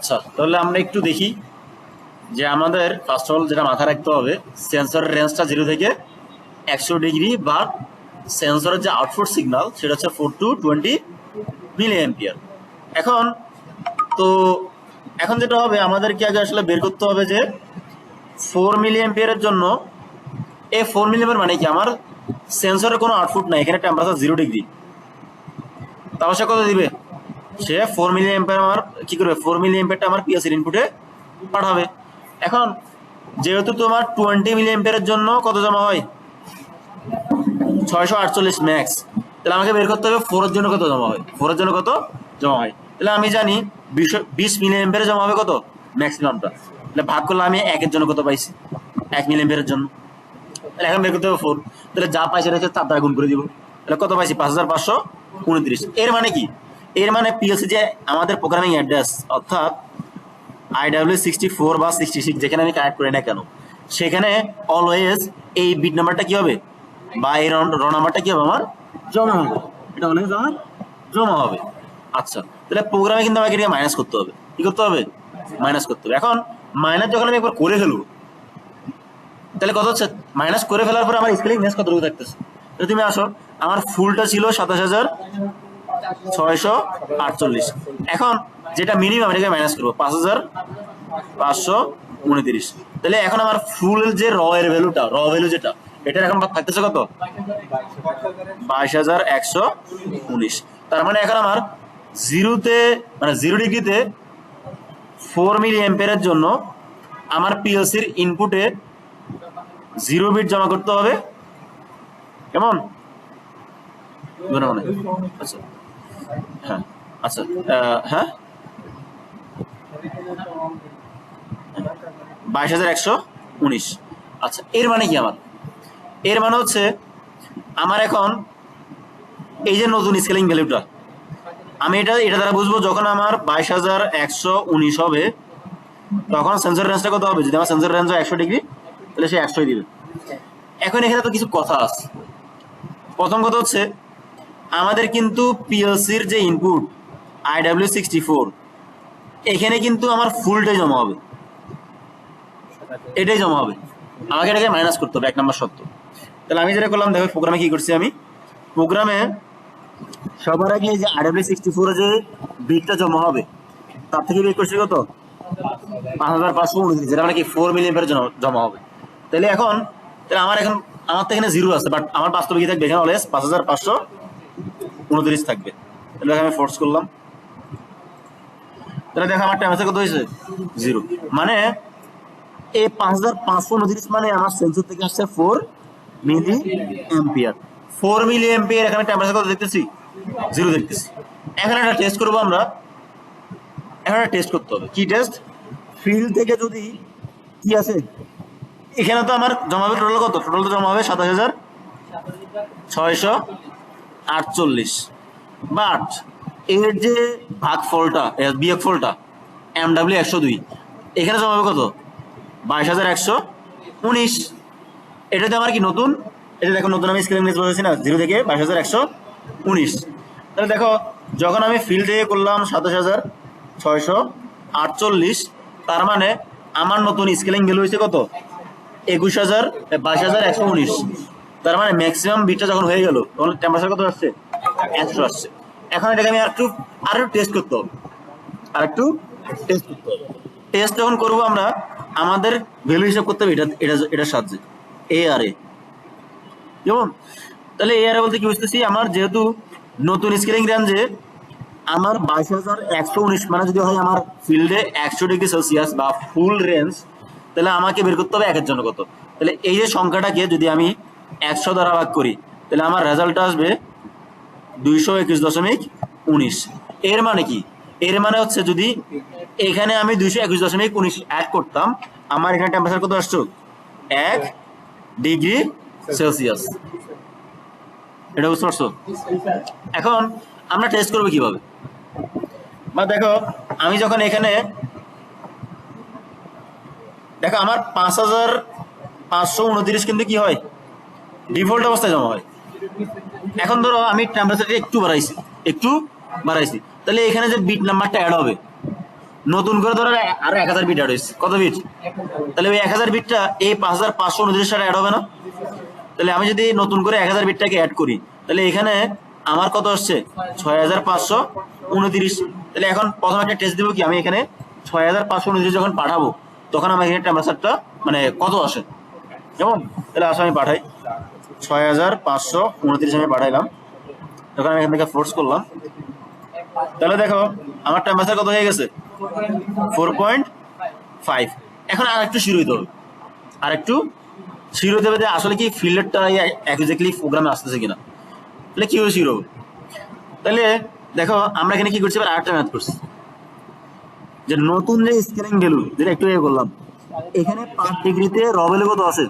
আচ্ছা তাহলে আমরা একটু দেখি যে আমাদের ফার্স্ট অল যেটা মাথায় রাখতে হবে সেন্সরের রেঞ্জটা জিরো থেকে একশো ডিগ্রি বা সেন্সরের যে আউটপুট সিগন্যাল সেটা হচ্ছে four to twenty milliampere এখন, তো এখন যেটা হবে, আমাদেরকে আগে আসলে বের করতে হবে যে ফোর মিলি এম্পিয়ারের জন্য, এই ফোর মিলি মানে কি? আমার সেন্সরের কোনো আউটপুট নাই, এখানে টেম্পারেচার জিরো ডিগ্রি তাও সে কত দিবে? সে ফোর মিলি এম্পিয়ার আমার, কি করবে? ফোর মিলি এম্পিয়ারটা আমার পিএসির ইনপুটে পাঠাবে। এখন, যেহেতু তোমার টোয়েন্টি মিলি এম্পিয়ারের জন্য কত জমা হয়? ছয়শো আটচল্লিশ ম্যাক্স তাহলে আমাকে বের করতে হবে ফোরের জন্য কত জমা হয়? ফোরের জন্য কত জমা হয়? তাহলে আমি জানি বিশ বিশ মিলি এম্পিয়ারে জমা হবে কত? ম্যাক্সিমামটা তাহলে ভাগ করলে আমি একের জন্য কত পাইছি? এক মিলি এম্পিয়ারের জন্য। তাহলে এখন বের করতে হবে ফোর তাহলে যা পাইছে তার দ্বারা গুণ করে দিব। তাহলে কত পাইছি? পাঁচ হাজার পাঁচশো উনত্রিশ। এর মানে কি? এর মানে পিএলসি যে আমাদের প্রোগ্রামিং অ্যাড্রেস অর্থাৎ আইডাব্লিউ সিক্সটি ফোর বা সিক্সটি সিক্স যেখানে আমি কানেক্ট করি না কেন, সেখানে অলওয়েজ এই বিট নাম্বারটা কি হবে? বা এই র নাম্বারটা কি হবে আমার? জমা হবে। এটা অলওয়েজ আমার? জমা হবে। আচ্ছা তাহলে প্রোগ্রামে কিন্তু আমাকে এটাকে মাইনাস করতে হবে। কি করতে হবে? মাইনাস করতে হবে। এখন মাইনাস যখন আমি একবার করে ফেলব, তাহলে কত হচ্ছে? মাইনাস করে ফেলার পর আমার স্পেলিং নেস কতটুকু থাকতেছে? তুমি আসো, আমার ফুলটা ছিল সাতাশ হাজার ছয়শো আটচল্লিশ। এখন যেটা মিনিমাম এটাকে মাইনাস করব। পাঁচ হাজার পাঁচশো উনত্রিশ। তাহলে এখন আমার ফুল যে র এর ভ্যালুটা র ভ্যালু যেটা, এটার এখন থাকতেছে কত? বাইশ হাজার একশো উনিশ। তার মানে এখন আমার জিরোতে মানে জিরো ডিগ্রিতে ফোর মিলি এম্পেয়ারের জন্য আমার পিএলসির ইনপুটে জিরো বিট জমা করতে হবে। কেমন? আচ্ছা। হ্যাঁ আচ্ছা হ্যাঁ? আচ্ছা এর মানে কি আমার? এর মানে হচ্ছে আমার এখন এই যে নতুন স্কেলিং ভ্যালুটা আমি এটা এটা দ্বারা বুঝব যখন আমার বাইশ হাজার একশো উনিশ হবে, তখন সেন্সর রেঞ্জটা কত হবে? যদি আমার সেন্সর রেঞ্জ একশো ডিগ্রি, তাহলে সে একশোই দিবে। এখন এখানে তো কিছু কথা আছে। প্রথম কথা হচ্ছে আমাদের কিন্তু পিএলসির যে ইনপুট আইডাব্লিউ সিক্সটি ফোর এখানে কিন্তু আমার ফুলটাই জমা হবে। এটাই জমা হবে। আমাকে এটাকে মাইনাস করতে হবে, এক নম্বর সত্য তাহলে আমি যেটা করলাম, দেখো প্রোগ্রামে কি করছি আমি? প্রোগ্রামে সবার আগে যে আইডাব্লিউ সিক্সটি ফোরে যে বিটটা জমা হবে, তার থেকে বের করছি কত? পাঁচ হাজার পাঁচশো উনত্রিশ, যেটা মানে কি ফোর মিলিয়ন জমা হবে। তাহলে এখন, তাহলে আমার এখন, আমার তো এখানে জিরো আছে বাট আমার বাস্তবে কি থাকবে এখানে অলওয়েজ পাঁচ হাজার পাঁচশো উনত্রিশ থাকবে। তাহলে আমি ফোর্স করলাম। তাহলে দেখো আমার টেম্পারেচার কত হয়েছে? জিরো মানে এই পাঁচ হাজার পাঁচশো উনত্রিশ মানে আমার সেন্সর থেকে আসছে four milliampere four milliampere এখানে টেম্পারেচার কত দেখতেছি? জিরো দেখতেছি। এখন একটা টেস্ট করব আমরা। এখন টেস্ট করতে হবে। কি টেস্ট ফিল্ড থেকে যদি কি আছে? এখানে তো আমার জমা হবে টোটাল কত? টোটাল তো জমা হবে সাতাশ হাজার ছয়শো আটচল্লিশ। বাট, এর যে ভাগ ফলটা বিয়োগ ফলটা এম ডাব্লিউ একশো দুই। এখানে জমা হবে কত? বাইশ হাজার একশো উনিশ। এটাতে আমার কি নতুন? এটা দেখো, নতুন আমি স্ক্রিন বলেছি না জিরো থেকে বাইশ হাজার একশো উনিশ। তাহলে দেখো, যখন আমি ফিল্ড থেকে করলাম সাতাশ হাজার ছয়শো আটচল্লিশ, তার মানে আমার নতুন স্কেলিং ভ্যালু হয়েছে কত? একুশ হাজার, বাইশ হাজার একশো উনিশ। তার মানে ম্যাক্সিমাম বিটটা যখন হয়ে গেল, তখন টেম্পারেচার কত আসছে? একশো আসছে। এখন এটাকে আমি আর একটু আর একটু টেস্ট করতে হবে। আর একটু টেস্ট করতে হবে। টেস্ট যখন করব আমরা, আমাদের ভ্যালু হিসাব করতে হবে এটা এটা, এটার সাহায্যে। এ আর এ যেমন, তাহলে এ আর এ বলতে কি বুঝতেছি? আমার যেহেতু নতুন স্কেলিং রেঞ্জে আমার বাইশ হাজার একশো উনিশ মানে যদি হয় আমার ফিল্ডে একশো ডিগ্রি সেলসিয়াস বা ফুল রেঞ্জ তাহলে আমাকে বের করতে হবে একের জন্য কত? তাহলে এই যে সংখ্যাটাকে যদি আমি একশো দ্বারা ভাগ করি, তাহলে আমার রেজাল্টটা আসবে দুইশো একুশ দশমিক উনিশ। এর মানে কি? এর মানে হচ্ছে যদি এখানে আমি দুইশো একুশ দশমিক উনিশ অ্যাড করতাম, আমার এখানে টেম্পারেচার কত আসছো? এক ডিগ্রি সেলসিয়াস। এটা বুঝতে পারছ? এখন আমরা টেস্ট করব কীভাবে? বা দেখো, আমি যখন এখানে দেখো, আমার পাঁচ হাজার পাঁচশো উনত্রিশ কিন্তু কি হয়? ডিফল্ট অবস্থায় জমা হয়। এখন ধরো আমি টেম্পারেচারটা একটু বাড়াইছি একটু বাড়াইছি। তাহলে এখানে যে বিট নাম্বারটা অ্যাড হবে, নতুন করে ধরো আরও এক হাজার বিট অ্যাড হয়েছে। কত বিট তাহলে ওই এক হাজার বিটটা এই পাঁচ হাজার পাঁচশো উনত্রিশ সালে অ্যাড হবে না? তাহলে আমি যদি নতুন করে এক হাজার বিটটাকে অ্যাড করি, তাহলে এখানে আমার কত আসছে? ছয় হাজার পাঁচশো উনত্রিশ। তাহলে এখন প্রথম একটা টেস্ট দিব কি? আমি এখানে ছয় হাজার পাঁচশো উনত্রিশ যখন পাঠাবো, তখন আমার এখানে টেম্পারেচারটা মানে কত আসে? কেমন? তাহলে আসলে আমি পাঠাই। ছয় হাজার পাঁচশো উনত্রিশ আমি পাঠাইলাম তখন আমি এখান থেকে ফোর্স করলাম। তাহলে দেখো, আমার টেম্পারেচার কত হয়ে গেছে? ফোর পয়েন্ট ফাইভ এখন আর একটু শুরু হইতে হবে। আর একটু শুরু হতে হবে আসলে কি ফিল্ডারটা এক্স্যাক্টলি প্রোগ্রামে আসতেছে কিনা। তাহলে কি হবে? শুরু তাহলে দেখো, আমরা এখানে কি করছি? এবার আরেকটা ম্যাথ করছি। যে নতুন যে স্কেলিং ভ্যালু যেটা একটু করলাম, এখানে পাঁচ ডিগ্রিতে রবেলে কত আছে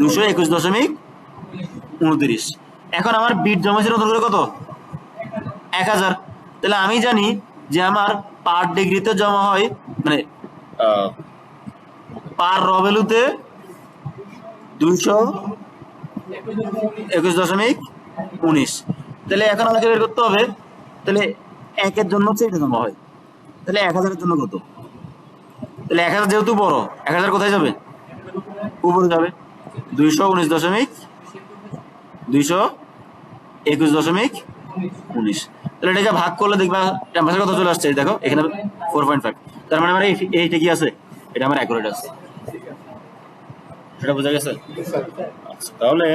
দুশো একুশ দশমিক উনত্রিশ। এখন আমার বিট জমা ছিল নতুন করে কত? এক হাজার। তাহলে আমি জানি যে আমার পার ডিগ্রিতে জমা হয় মানে পার রবেলুতে দুইশো একুশ দশমিক উনিশ। তাহলে এখন আমাকে বের করতে হবে তাহলে একের জন্য হচ্ছে এটা জমা হয়। তাহলে এক হাজারের জন্য কত? তাহলে এক হাজার যেহেতু বড় এক হাজার কোথায় যাবে? উপরে যাবে। দুইশো উনিশ দশমিক দুইশো একুশ দশমিক উনিশ। তাহলে এটাকে ভাগ করলে দেখবা টেম্পারেচার কত চলে আসছে। দেখো এখানে ফোর পয়েন্ট ফাইভ তার মানে আমার এই- এইটা কি আছে? এটা আমার অ্যাকুরেট আছে। সেটা বোঝা গেছে? আচ্ছা তাহলে